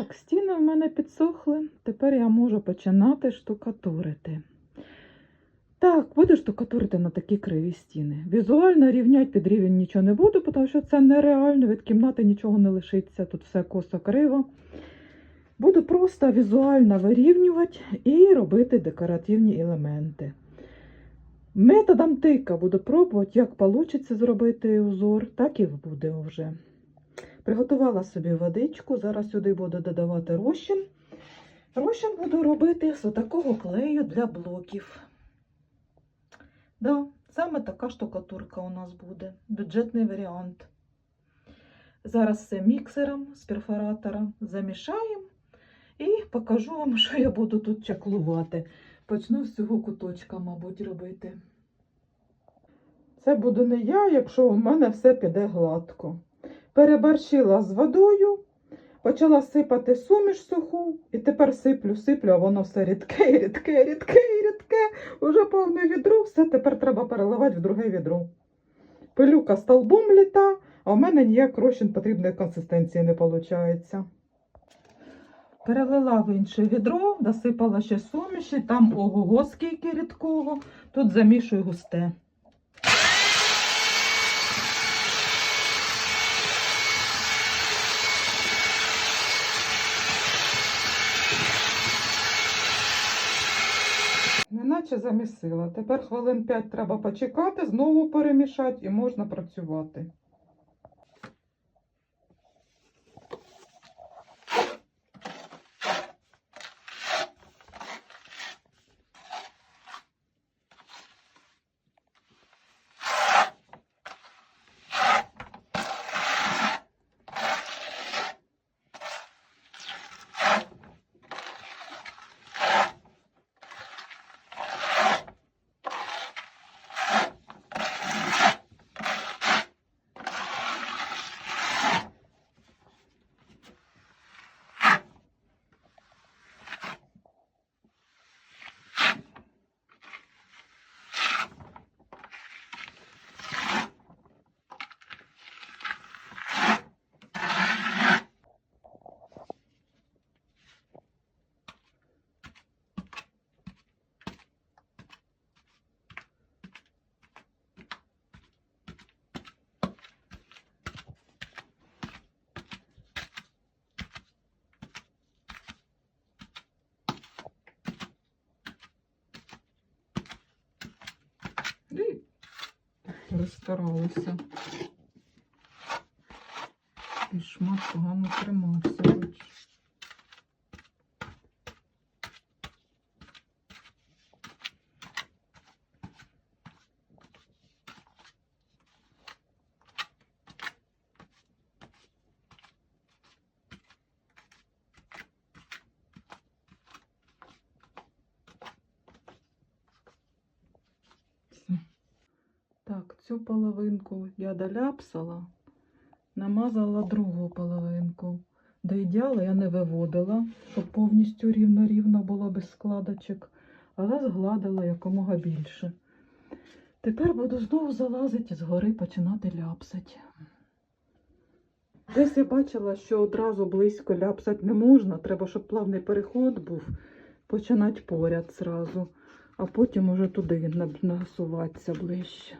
Так, стіни в мене підсохли. Тепер я можу починати штукатурити. Так, буду штукатурити на такі криві стіни. Візуально рівнять під рівень нічого не буду, тому що це нереально. Від кімнати нічого не лишиться. Тут все косо криво. Буду просто візуально вирівнювати і робити декоративні елементи. Методом тика буду пробувати, як вийде зробити узор, так і буде вже. Приготувала собі водичку, зараз сюди буду додавати розчин. Розчин буду робити з такого клею для блоків. Да, саме така штукатурка у нас буде, бюджетний варіант. Зараз все міксером з перфоратора замішаємо і покажу вам, що я буду тут чаклувати. Почну з цього куточка, мабуть, робити. Це буду не я, якщо у мене все піде гладко. Переборщила з водою, почала сипати суміш суху, і тепер сиплю, сиплю, а воно все рідке, рідке, рідке, рідке. Уже повне відро, все тепер треба переливати в друге відро. Пилюка столбом літа, а в мене ніяк розчин потрібної консистенції не виходить. Перелила в інше відро, досипала ще суміші, там ого-го скільки рідкого, тут замішую густе. Неначе замісила. Тепер хвилин 5 треба почекати, знову перемішати і можна працювати. І розстаралася. І шмат погано тримався. Так, цю половинку я доляпсала, намазала другу половинку. До ідеалу я не виводила, щоб повністю рівно-рівно було без складочок, але згладила якомога більше. Тепер буду знову залазити згори починати ляпсати. Десь я бачила, що одразу близько ляпсати не можна, треба, щоб плавний переход був, починати поряд зразу, а потім уже туди насуватися ближче.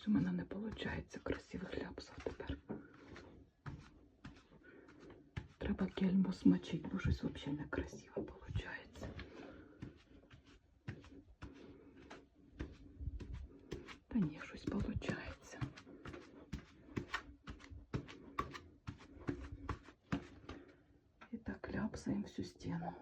Щось у мене не виходить красивих ляпсів тепер. Треба кельму смочити, бо щось взагалі не красиво виходить. Та ні, щось виходить. І так ляпсаємо всю стіну.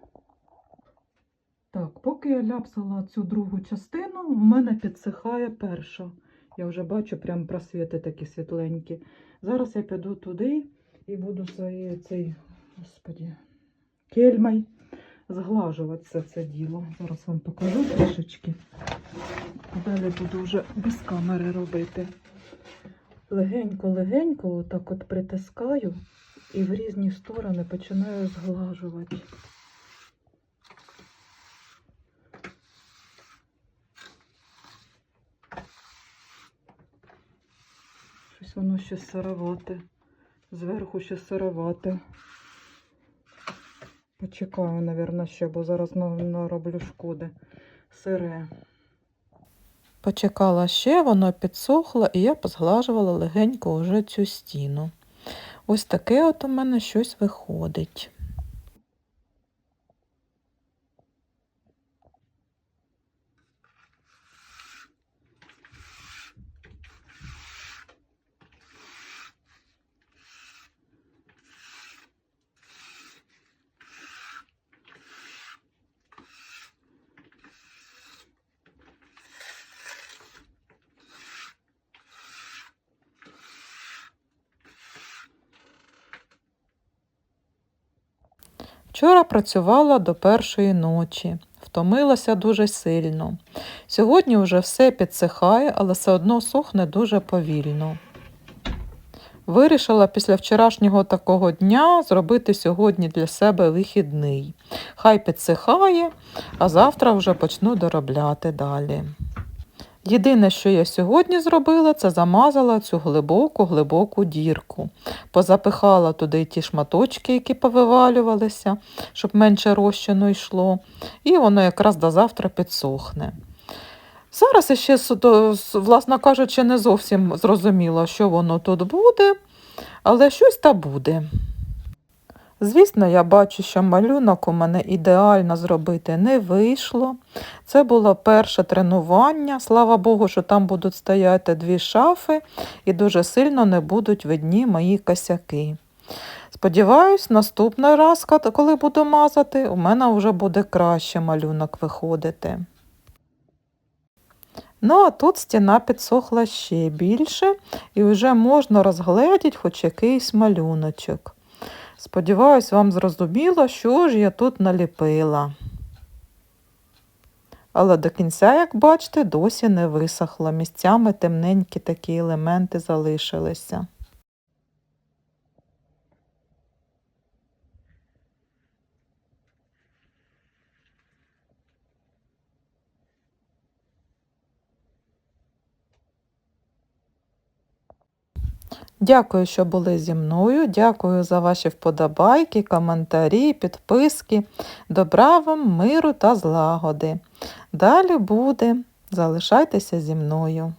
Так, поки я ляпсала цю другу частину, у мене підсихає перша. Я вже бачу прям просвіти такі світленькі. Зараз я піду туди і буду своєю цей, господі, кельмой зглажувати все це діло. Зараз вам покажу трішечки. Далі буду вже без камери робити. Легенько-легенько отак от притискаю і в різні сторони починаю зглажувати. Щось воно ще сировате. Зверху ще сировате. Почекаю, мабуть, ще, бо зараз на- нароблю шкоди. Сире. Почекала ще, воно підсохло, і я позглажувала легенько вже цю стіну. Ось таке от у мене щось виходить. Вчора працювала до першої ночі, втомилася дуже сильно. Сьогодні вже все підсихає, але все одно сохне дуже повільно. Вирішила після вчорашнього такого дня зробити сьогодні для себе вихідний. Хай підсихає, а завтра вже почну доробляти далі. Єдине, що я сьогодні зробила, це замазала цю глибоку глибоку дірку. Позапихала туди ті шматочки, які повивалювалися, щоб менше розчину йшло, і воно якраз до завтра підсохне. Зараз с- власно кажучи, не зовсім зрозуміло, що воно тут буде, але щось та буде. Звісно, я бачу, що малюнок у мене ідеально зробити не вийшло. Це було перше тренування. Слава Богу, що там будуть стояти дві шафи і дуже сильно не будуть видні мої косяки. Сподіваюсь, наступний раз, коли буду мазати, у мене вже буде краще малюнок виходити. Ну, а тут стіна підсохла ще більше, і вже можна розгледіти хоч якийсь малюночок. Сподіваюсь, вам зрозуміло, що ж я тут наліпила. Але до кінця, як бачите, досі не висохло. Місцями темненькі такі елементи залишилися. Дякую, що були зі мною. Дякую за ваші вподобайки, коментарі, підписки. Добра вам, миру та злагоди. Далі буде. Залишайтеся зі мною.